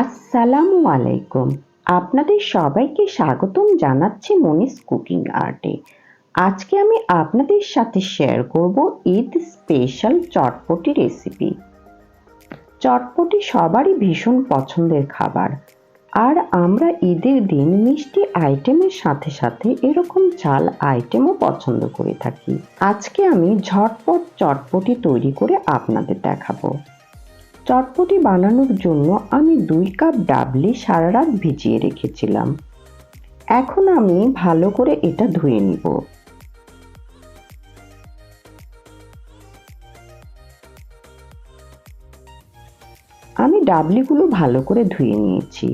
আসসালামু আলাইকুম। আপনাদের সবাইকে স্বাগতম জানাচ্ছি মনিস কুকিং আর্টে। আজকে আমি আপনাদের সাথে শেয়ার করব ঈদ স্পেশাল চটপটি রেসিপি চটপটি সবারই ভীষণ পছন্দের খাবার। আর আমরা ঈদের দিন মিষ্টি আইটেমের সাথে সাথে এরকম ঝাল আইটেমও পছন্দ করে থাকি। আজকে আমি ঝটপট চটপটি তৈরি করে আপনাদের দেখাবো। চটপটি বানানোর জন্য আমি দুই কাপ ডাবলি সারা রাত ভিজিয়ে রেখেছিলাম। এখন আমি ভালো করে এটা ধুয়ে নিব। আমি ডাবলিগুলো ভালো করে ধুয়ে নিয়েছি।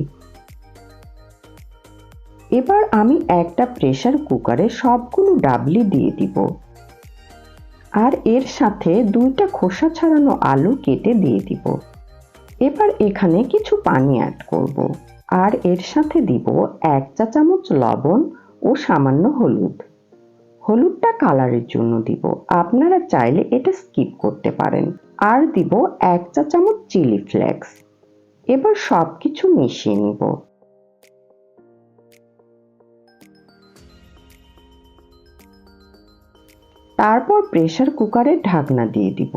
এবার আমি একটা প্রেসার কুকারে সবগুলো ডাবলি দিয়ে দিব। আর এর সাথে দুইটা খোসা ছাড়ানো আলু কেটে দিয়ে দিব। এবার এখানে কিছু পানি অ্যাড করব। আর এর সাথে দিব এক চা চামচ লবণ ও সামান্য হলুদ। হলুদটা কালারের জন্য দিব। আপনারা চাইলে এটা স্কিপ করতে পারেন। আর দিব এক চা চামচ চিলি ফ্লেক্স এবার সব কিছু মিশিয়ে নিব। তারপর প্রেশার কুকারের ঢাকনা দিয়ে দিব।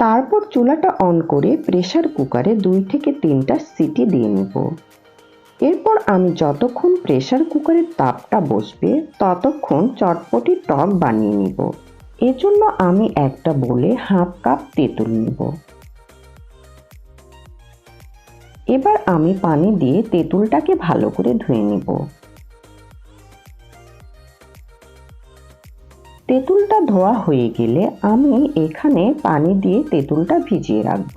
তারপর চুলাটা অন করে প্রেশার কুকারে দুই থেকে তিনটা সিটি দিয়ে নেব। এরপর আমি যতক্ষণ প্রেশার কুকারের তাপটা বসবে, ততক্ষণ চটপটি টক বানিয়ে নিব। এজন্য আমি একটা বলে হাফ কাপ তেঁতুল নিব। এবার আমি পানি দিয়ে তেঁতুলটাকে ভালো করে ধুয়ে নিব। তেঁতুলটা ধোয়া হয়ে গেলে আমি এখানে পানি দিয়ে তেঁতুলটা ভিজিয়ে রাখব।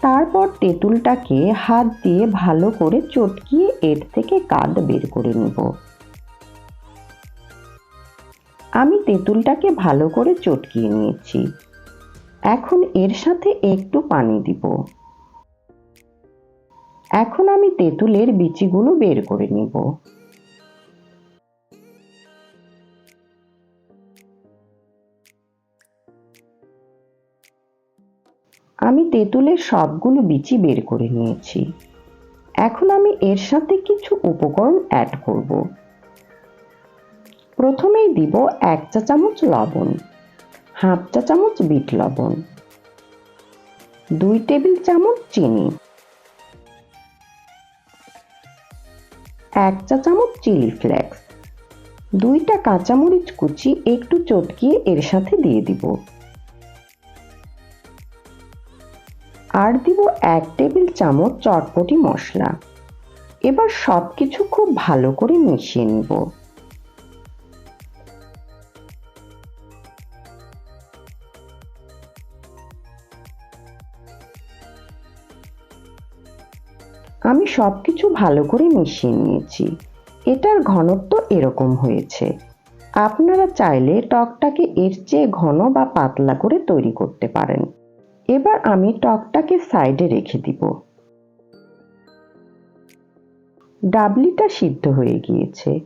তারপর তেঁতুলটাকে হাত দিয়ে ভালো করে চটকিয়ে এর থেকে কাদ বের করে নেব। আমি তেঁতুলটাকে ভালো করে চটকিয়ে নিয়েছি। এখন এর সাথে একটু পানি দিব। এখন আমি তেঁতুলের বিচিগুলো বের করে নিব। তেঁতুলের সবগুলো বিচি বের করে নিয়েছি। এখন আমি এর সাথে কিছু উপকরণ অ্যাড করব। প্রথমেই দিব এক চা চামচ লবণ, হাফ চা চামচ বিট লবণ, দুই টেবিল চামচ চিনি, এক চা চামচ চিলি ফ্লেক্স, দুইটা কাঁচামরিচ কুচি একটু চটকিয়ে এর সাথে দিয়ে দিব। আর দিব এক টেবিল চামচ চটপটি মশলা। এবার সব কিছু খুব ভালো করে মিশিয়ে নিব। আমি সব কিছু ভালো করে মিশিয়ে নিয়েছি। এটার ঘনত্ব এরকম হয়েছে। আপনারা চাইলে টকটাকে এর চেয়ে ঘন বা পাতলা করে তৈরি করতে পারেন। এবার আমি টকটাকে সাইডে রেখে দিব। ডাবলিটা সিদ্ধ হয়ে গিয়েছে।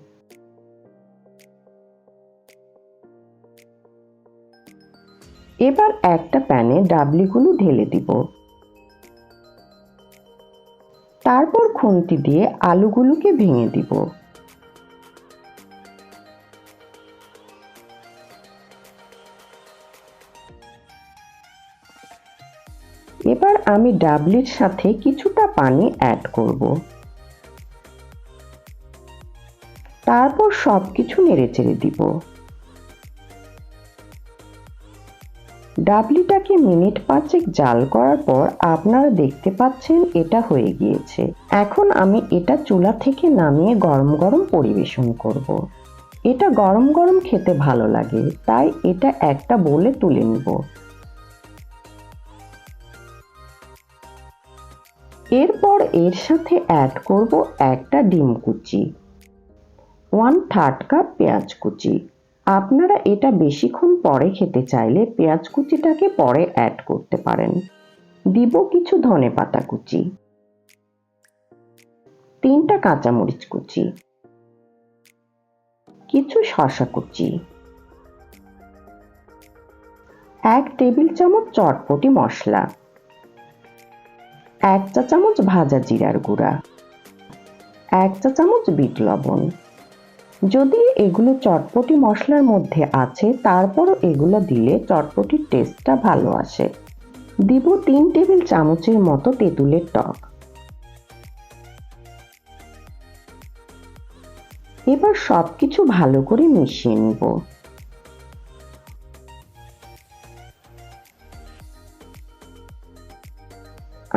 এবার একটা প্যানে ডাবলিগুলো ঢেলে দিব। তারপর খুন্তি দিয়ে আলুগুলোকে ভেঙে দিব। এবার আমি ডাবলির সাথে কিছুটা পানি অ্যাড করব। তারপর সব কিছু নেড়েচেড়ে দিব। ডাবলিটাকে মিনিট পাঁচেক জাল করার পর আপনারা দেখতে পাচ্ছেন এটা হয়ে গিয়েছে। এখন আমি এটা চুলা থেকে নামিয়ে গরম গরম পরিবেশন করব। এটা গরম গরম খেতে ভালো লাগে, তাই এটা একটা বলে তুলে নিব। এরপর এর সাথে অ্যাড করব একটা ডিম কুচি। ওয়ান থার্ড কাপ পেঁয়াজ কুচি। আপনারা এটা বেশিক্ষণ পরে খেতে চাইলে পেঁয়াজ কুচিটাকে পরে অ্যাড করতে পারেন। দিব কিছু ধনে পাতা কুচি। তিনটা কাঁচামরিচ কুচি। কিছু শশা কুচি। এক টেবিল চামচ চটপটি মশলা। এক চা চামচ ভাজা জিরার গুঁড়া এক চা চামচ বিট লবণ। যদি এগুলো চটপটি মশলার মধ্যে আছে, তারপরও এগুলো দিলে চটপটির টেস্টটা ভালো আসে। দিব তিন টেবিল চামচের মতো তেঁতুলের টক। এবার সবকিছু ভালো করে মিশিয়ে নিব।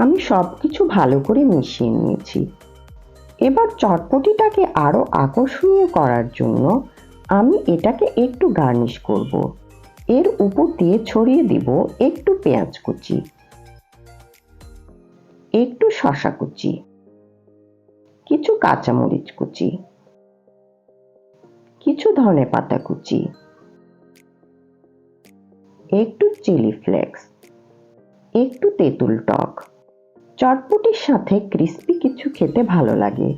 আমি সবকিছু ভালো করে মিশিয়ে নিয়েছি। এবার চটপটিটাকে আরও আকর্ষণীয় করার জন্য আমি এটাকে একটু গার্নিশ করব। এর উপর দিয়ে ছড়িয়ে দিব একটু পেঁয়াজ কুচি, একটু শশা কুচি, কিছু কাঁচামরিচ কুচি, কিছু ধনে পাতা কুচি, একটু চিলি ফ্লেক্স, একটু তেঁতুল টক। চটপটির সাথে ক্রিস্পি কিছু খেতে ভালো লাগে।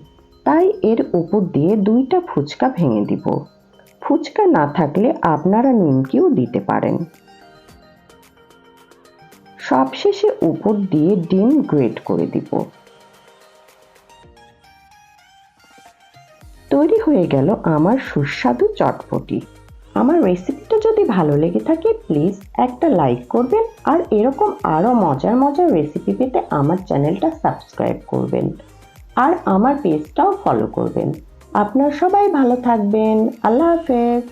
তাই এর উপর দিয়ে দুইটা ফুচকা ভেঙে দিব। ফুচকা না থাকলে আপনারা নিমকিও দিতে পারেন। সবশেষে উপর দিয়ে ডিম গ্রেট করে দিব। তৈরি হয়ে গেল আমার সুস্বাদু চটপটি। আমার রেসিপিটা যদি ভালো লেগে থাকে প্লিজ একটা লাইক করবেন আর এরকম আরও মজার মজার রেসিপি পেতে আমার চ্যানেলটা সাবস্ক্রাইব করবেন। আর আমার পেজটাও ফলো করবেন। আপনার সবাই ভালো থাকবেন। আল্লাহ হাফেজ।